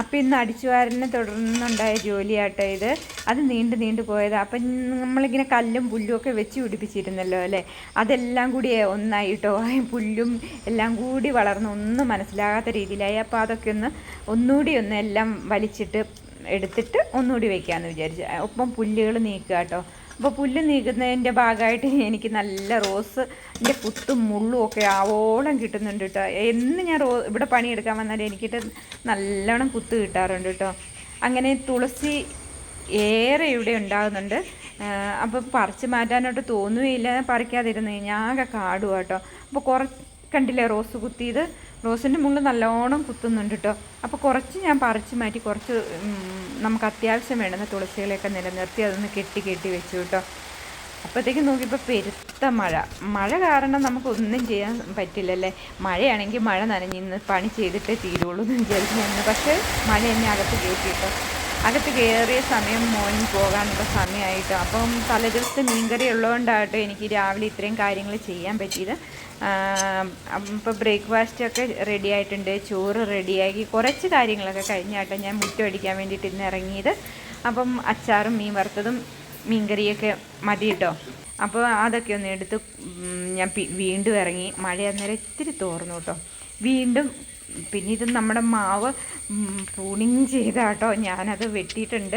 അപ്പം ഇന്ന് അടിച്ചുവാരനെ തുടർന്നുണ്ടായ ജോലിയാട്ടോ ഇത്. അത് നീണ്ടു നീണ്ടു പോയത്. അപ്പം നമ്മളിങ്ങനെ കല്ലും പുല്ലും ഒക്കെ വെച്ച് പിടിപ്പിച്ചിരുന്നല്ലോ അല്ലേ? അതെല്ലാം കൂടി ഒന്നായിട്ടോ? പുല്ലും എല്ലാം കൂടി വളർന്ന് ഒന്നും മനസ്സിലാകാത്ത രീതിയിലായി. അപ്പോൾ അതൊക്കെ ഒന്ന് ഒന്നുകൂടി ഒന്ന് എല്ലാം വലിച്ചിട്ട് എടുത്തിട്ട് ഒന്നുകൂടി വെക്കാമെന്ന് വിചാരിച്ചു. ഒപ്പം പുല്ലുകൾ നീക്കുക കേട്ടോ അപ്പോൾ പുല്ല് നീക്കുന്നതിന്റെ ഭാഗമായിട്ട് എനിക്ക് നല്ല റോസ് എന്റെ കുത്തും മുള്ളും ഒക്കെ ആവോളം കിട്ടുന്നുണ്ട് കേട്ടോ എന്ന് ഞാൻ റോ ഇവിടെ പണിയെടുക്കാൻ വന്നാൽ എനിക്കിട്ട് നല്ലോണം കുത്ത് കിട്ടാറുണ്ട് കേട്ടോ അങ്ങനെ തുളസി ഏറെ ഇവിടെ ഉണ്ടാകുന്നുണ്ട്. അപ്പോൾ പറിച്ച് മാറ്റാനായിട്ട് തോന്നുകയില്ല. പറിക്കാതിരുന്ന് കഴിഞ്ഞാൽ ആകെ കാടുക അപ്പോൾ കുറച്ച് കണ്ടില്ലേ റോസ് കുത്തിയത്? റോസിന്റെ മുകളിൽ നല്ലോണം കുത്തുന്നുണ്ട് കേട്ടോ അപ്പോൾ കുറച്ച് ഞാൻ പറിച്ച് മാറ്റി കുറച്ച് നമുക്ക് അത്യാവശ്യം വേണ്ടുന്ന തുളസികളെയൊക്കെ നിലനിർത്തി അതൊന്ന് കെട്ടി കെട്ടി വെച്ചു കേട്ടോ അപ്പോഴത്തേക്കും നോക്കിയപ്പോൾ പെരുത്ത മഴ. മഴ കാരണം നമുക്കൊന്നും ചെയ്യാൻ പറ്റില്ലല്ലേ? മഴയാണെങ്കിൽ മഴ നനഞ്ഞിന്ന് പണി ചെയ്തിട്ടേ തീരുള്ളൂ എന്ന് വിചാരിച്ചു ഞാൻ പക്ഷേ മഴ എന്നെ അകത്ത് കയറ്റി കേട്ടോ അകത്ത് കയറിയ സമയം മോൻ പോകാനുള്ള സമയമായിട്ട്. അപ്പം തലേദിവസത്തെ മീൻകറി ഉള്ളതുകൊണ്ടായിട്ട് എനിക്ക് രാവിലെ ഇത്രയും കാര്യങ്ങൾ ചെയ്യാൻ പറ്റിയത്. ഇപ്പോൾ ബ്രേക്ക്ഫാസ്റ്റ് ഒക്കെ റെഡി ആയിട്ടുണ്ട്. ചോറ് റെഡിയാക്കി കുറച്ച് കാര്യങ്ങളൊക്കെ കഴിഞ്ഞാട്ടോ ഞാൻ മുറ്റം അടിക്കാൻ വേണ്ടിയിട്ട് ഇന്ന് ഇറങ്ങിയത്. അപ്പം അച്ചാറും മീൻ വറുത്തതും മീൻകറിയൊക്കെ മതി കേട്ടോ. അപ്പോൾ അതൊക്കെ ഒന്ന് എടുത്ത് ഞാൻ വീണ്ടും ഇറങ്ങി. മഴ അന്നേരം ഇത്തിരി തോർന്നു കേട്ടോ. വീണ്ടും പിന്നെ ഇത് നമ്മുടെ മാവ് പ്രൂണിങ് ചെയ്താട്ടോ ഞാനത് വെട്ടിയിട്ടുണ്ട്.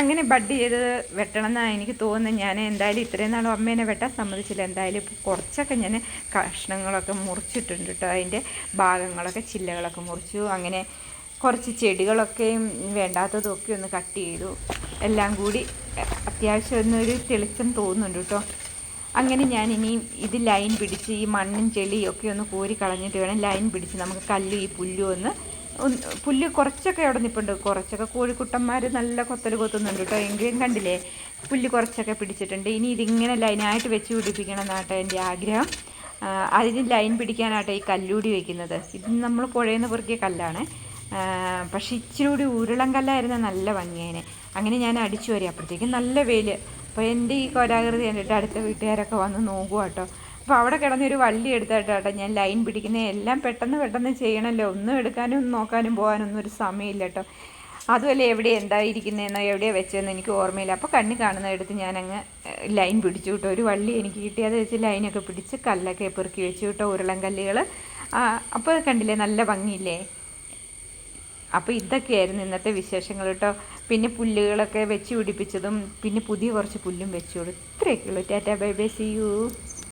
അങ്ങനെ ബഡ് ചെയ്ത് വെട്ടണം എന്നാണ് എനിക്ക് തോന്നുന്നത്. ഞാൻ എന്തായാലും ഇത്രയും നാളും അമ്മേനെ വെട്ടാൻ സമ്മതിച്ചില്ല. എന്തായാലും ഇപ്പോൾ കുറച്ചൊക്കെ ഞാൻ കഷ്ണങ്ങളൊക്കെ മുറിച്ചിട്ടുണ്ട് കേട്ടോ അതിന്റെ ഭാഗങ്ങളൊക്കെ ചില്ലകളൊക്കെ മുറിച്ചു. അങ്ങനെ കുറച്ച് ചെടികളൊക്കെയും വേണ്ടാത്തതൊക്കെ ഒന്ന് കട്ട് ചെയ്തു. എല്ലാം കൂടി അത്യാവശ്യം ഒന്നൊരു തെളിച്ചം തോന്നുന്നുണ്ട് കേട്ടോ അങ്ങനെ ഞാൻ ഇനിയും ഇത് ലൈൻ പിടിച്ച് ഈ മണ്ണും ചെളിയും ഒക്കെ ഒന്ന് കോരി കളഞ്ഞിട്ട് വേണം ലൈൻ പിടിച്ച് നമുക്ക് കല്ലും ഈ പുല്ലും ഒന്ന് പുല്ല് കുറച്ചൊക്കെ അവിടെ നിൽപ്പുണ്ട് കുറച്ചൊക്കെ കോഴിക്കുട്ടന്മാർ നല്ല കൊത്തൽ കൊത്തുന്നുണ്ട് കേട്ടോ. എങ്കിലും കണ്ടില്ലേ? പുല്ല് കുറച്ചൊക്കെ പിടിച്ചിട്ടുണ്ട്. ഇനി ഇതിങ്ങനെ ലൈനായിട്ട് വെച്ച് പിടിപ്പിക്കണം എന്നാട്ടോ എന്റെ ആഗ്രഹം. അതിന് ലൈൻ പിടിക്കാനാട്ടോ ഈ കല്ലൂടി വയ്ക്കുന്നത് ഇത് നമ്മൾ പുഴയിൽ നിന്ന് പൊറുക്കിയ കല്ലാണ്. പക്ഷേ ഇച്ചിരി കൂടി ഉരുളം കല്ലായിരുന്നു നല്ല ഭംഗിയേനെ. അങ്ങനെ ഞാൻ അടിച്ചു വരി. അപ്പോഴത്തേക്കും നല്ല വെയിൽ അപ്പോൾ എന്റെ ഈ കൊരാകൃതി കണ്ടിട്ട് അടുത്ത വീട്ടുകാരൊക്കെ വന്ന് നോക്കുക കേട്ടോ അപ്പോൾ അവിടെ കിടന്നൊരു വള്ളി എടുത്തിട്ടാട്ടോ ഞാൻ ലൈൻ പിടിക്കുന്നത് എല്ലാം പെട്ടെന്ന് പെട്ടെന്ന് ചെയ്യണമല്ലോ ഒന്നും എടുക്കാനും ഒന്നും നോക്കാനും പോകാനൊന്നും ഒരു സമയമില്ല കേട്ടോ അതുമല്ല എവിടെ എന്തായിരിക്കുന്നതെന്നോ എവിടെയാണ് വെച്ചതെന്ന് എനിക്ക് ഓർമ്മയില്ല. അപ്പോൾ കണ്ണി കാണുന്ന എടുത്ത് ഞാനങ്ങ് ലൈൻ പിടിച്ചു കിട്ടോ ഒരു വള്ളി എനിക്ക് കിട്ടിയത് വെച്ച് ലൈനൊക്കെ പിടിച്ച് കല്ലൊക്കെ പെറുക്കി വെച്ചു കിട്ടോ ഉരുളൻ കല്ലുകൾ അപ്പോൾ കണ്ടില്ലേ നല്ല ഭംഗിയില്ലേ? അപ്പോൾ ഇതൊക്കെയായിരുന്നു ഇന്നത്തെ വിശേഷങ്ങൾ കേട്ടോ. പിന്നെ പുല്ലുകളൊക്കെ വെച്ച് പിടിപ്പിച്ചതും പിന്നെ പുതിയ കുറച്ച് പുല്ലും വെച്ചു കൊടുത്തു ഇത്രയൊക്കെ ഉള്ളൂ tata bye bye see you.